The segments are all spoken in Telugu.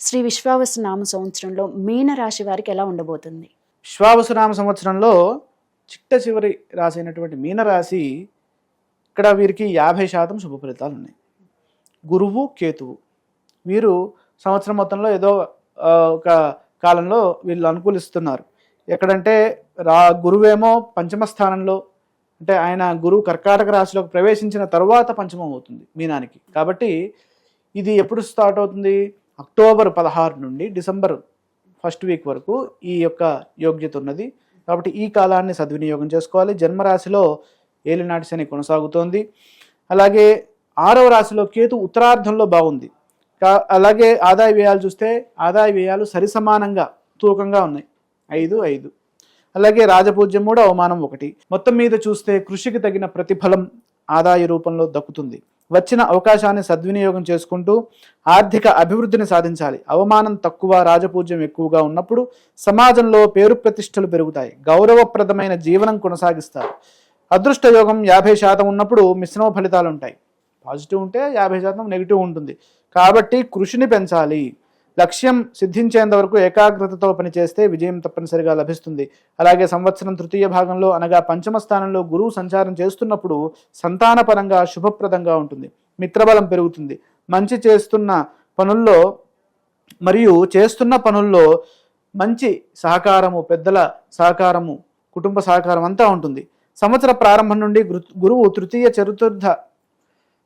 శ్రీ విశ్వావసనామ సంవత్సరంలో మీన రాశి వారికి ఎలా ఉండబోతుంది? విశ్వావసనామ సంవత్సరంలో చిట్ట చివరి రాశి అయినటువంటి మీనరాశి ఇక్కడ వీరికి యాభై శాతం శుభ ఫలితాలు ఉన్నాయి. గురువు కేతువు. వీరు సంవత్సరం మొత్తంలో ఏదో ఒక కాలంలో వీళ్ళు అనుకూలిస్తున్నారు. ఎక్కడంటే రా గురువేమో పంచమ స్థానంలో అంటే ఆయన గురువు కర్కాటక రాశిలోకి ప్రవేశించిన తరువాత పంచమం అవుతుంది మీనానికి. కాబట్టి ఇది ఎప్పుడు స్టార్ట్ అవుతుంది? అక్టోబర్ పదహారు నుండి డిసెంబర్ ఫస్ట్ వీక్ వరకు ఈ యొక్క యోగ్యత ఉన్నది. కాబట్టి ఈ కాలాన్ని సద్వినియోగం చేసుకోవాలి. జన్మరాశిలో ఏలినాటి శని కొనసాగుతోంది. అలాగే ఆరవ రాశిలో కేతు ఉత్తరార్ధంలో బాగుంది. కా- అలాగే ఆదాయ వ్యయాలు చూస్తే ఆదాయ వ్యయాలు సరిసమానంగా తూకంగా ఉన్నాయి. ఐదు ఐదు. అలాగే రాజపూజ్యం కూడా అవమానం ఒకటి. మొత్తం మీద చూస్తే కృషికి తగిన ప్రతిఫలం ఆదాయ రూపంలో దక్కుతుంది. వచ్చిన అవకాశాన్ని సద్వినియోగం చేసుకుంటూ ఆర్థిక అభివృద్ధిని సాధించాలి. అవమానం తక్కువ రాజపూజ్యం ఎక్కువగా ఉన్నప్పుడు సమాజంలో పేరు ప్రతిష్టలు పెరుగుతాయి. గౌరవప్రదమైన జీవనం కొనసాగిస్తారు. అదృష్ట యోగం యాభై శాతం ఉన్నప్పుడు మిశ్రమ ఫలితాలు ఉంటాయి పాజిటివ్ ఉంటే యాభై శాతం నెగిటివ్ ఉంటుంది. కాబట్టి కృషిని పెంచాలి. లక్ష్యం సిద్ధించేంత వరకు ఏకాగ్రతతో పనిచేస్తే విజయం తప్పనిసరిగా లభిస్తుంది. అలాగే సంవత్సరం తృతీయ భాగంలో అనగా పంచమ స్థానంలో గురువు సంచారం చేస్తున్నప్పుడు సంతానపరంగా శుభప్రదంగా ఉంటుంది. మిత్రబలం పెరుగుతుంది. మంచి చేస్తున్న పనుల్లో మరియు చేస్తున్న పనుల్లో మంచి సహకారము పెద్దల సహకారము కుటుంబ సహకారం అంతా ఉంటుంది. సంవత్సర ప్రారంభం నుండి గురువు తృతీయ చతుర్థ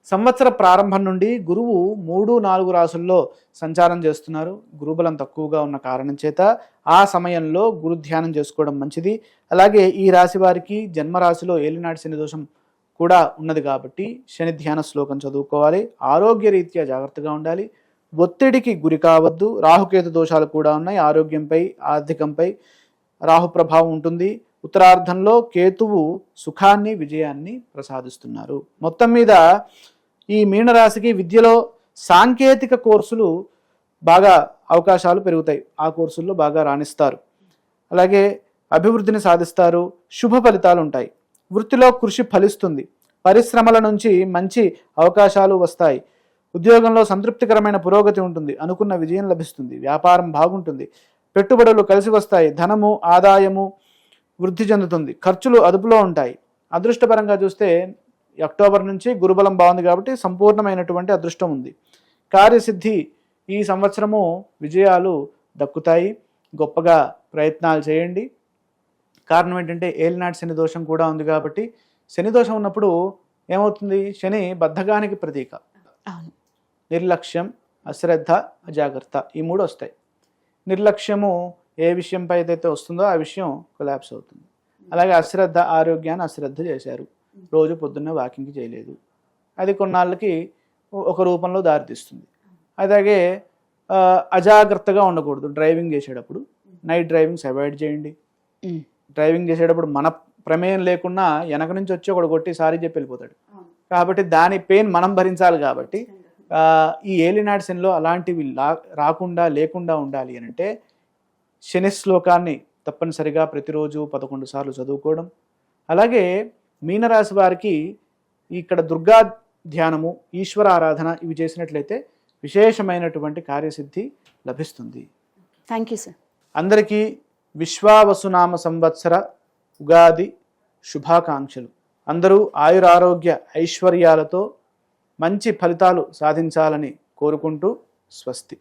సంవత్సర ప్రారంభం నుండి గురువు మూడు నాలుగు రాసుల్లో సంచారం చేస్తున్నారు. గురుబలం తక్కువగా ఉన్న కారణం చేత ఆ సమయంలో గురు ధ్యానం చేసుకోవడం మంచిది. అలాగే ఈ రాశి వారికి జన్మరాశిలో ఏలినాటి శని దోషం కూడా ఉన్నది కాబట్టి శని ధ్యాన శ్లోకం చదువుకోవాలి. ఆరోగ్య రీత్యా జాగ్రత్తగా ఉండాలి. ఒత్తిడికి గురి కావద్దు. రాహుకేతు దోషాలు కూడా ఉన్నాయి. ఆరోగ్యంపై ఆర్థికంపై రాహు ప్రభావం ఉంటుంది. ఉత్తరార్ధంలో కేతువు సుఖాన్ని విజయాన్ని ప్రసాదిస్తున్నారు. మొత్తం మీద ఈ మీనరాశికి విద్యలో సాంకేతిక కోర్సులు బాగా అవకాశాలు పెరుగుతాయి. ఆ కోర్సుల్లో బాగా రాణిస్తారు. అలాగే అభివృద్ధిని సాధిస్తారు. శుభ ఫలితాలు ఉంటాయి. వృత్తిలో కృషి ఫలిస్తుంది. పరిశ్రమల నుంచి మంచి అవకాశాలు వస్తాయి. ఉద్యోగంలో సంతృప్తికరమైన పురోగతి ఉంటుంది. అనుకున్న విజయం లభిస్తుంది. వ్యాపారం బాగుంటుంది. పెట్టుబడులు కలిసి వస్తాయి. ధనము ఆదాయము వృద్ధి చెందుతుంది. ఖర్చులు అదుపులో ఉంటాయి. అదృష్టపరంగా చూస్తే అక్టోబర్ నుంచి గురుబలం బాగుంది కాబట్టి సంపూర్ణమైనటువంటి అదృష్టం ఉంది. కార్యసిద్ధి ఈ సంవత్సరము విజయాలు దక్కుతాయి. గొప్పగా ప్రయత్నాలు చేయండి. కారణం ఏంటంటే ఏలినాటి శని దోషం కూడా ఉంది కాబట్టి శని దోషం ఉన్నప్పుడు ఏమవుతుంది? శని బద్ధగానికి ప్రతీక. నిర్లక్ష్యం అశ్రద్ధ అజాగ్రత్త ఈ మూడు వస్తాయి. నిర్లక్ష్యము ఏ విషయంపై అయితే వస్తుందో ఆ విషయం కొలాప్స్ అవుతుంది. అలాగే అశ్రద్ధ ఆరోగ్యాన్ని అశ్రద్ధ చేశారు. రోజు పొద్దున్న వాకింగ్ చేయలేదు. అది కొన్నాళ్ళకి ఒక రూపంలో దారితీస్తుంది. అలాగే అజాగ్రత్తగా ఉండకూడదు. డ్రైవింగ్ చేసేటప్పుడు. నైట్ డ్రైవింగ్స్ అవాయిడ్ చేయండి. డ్రైవింగ్ చేసేటప్పుడు మన ప్రమేయం లేకుండా వెనక నుంచి వచ్చి ఒకడు కొట్టి సారీ చెప్పి వెళ్ళిపోతాడు. కాబట్టి దాని పెయిన్ మనం భరించాలి కాబట్టి ఈ ఏలినాటి శనిలో అలాంటివి రాకుండా లేకుండా ఉండాలి అని అంటే శని శ్లోకాన్ని తప్పనిసరిగా ప్రతిరోజు పదకొండు సార్లు చదువుకోవడం. అలాగే మీనరాశి వారికి ఇక్కడ దుర్గా ధ్యానము ఈశ్వర ఆరాధన ఇవి చేసినట్లయితే విశేషమైనటువంటి కార్యసిద్ధి లభిస్తుంది. థ్యాంక్ యూ సార్ అందరికీ విశ్వావసునామ సంవత్సర ఉగాది శుభాకాంక్షలు. అందరూ ఆయురారోగ్య ఐశ్వర్యాలతో మంచి ఫలితాలు సాధించాలని కోరుకుంటూ స్వస్తి.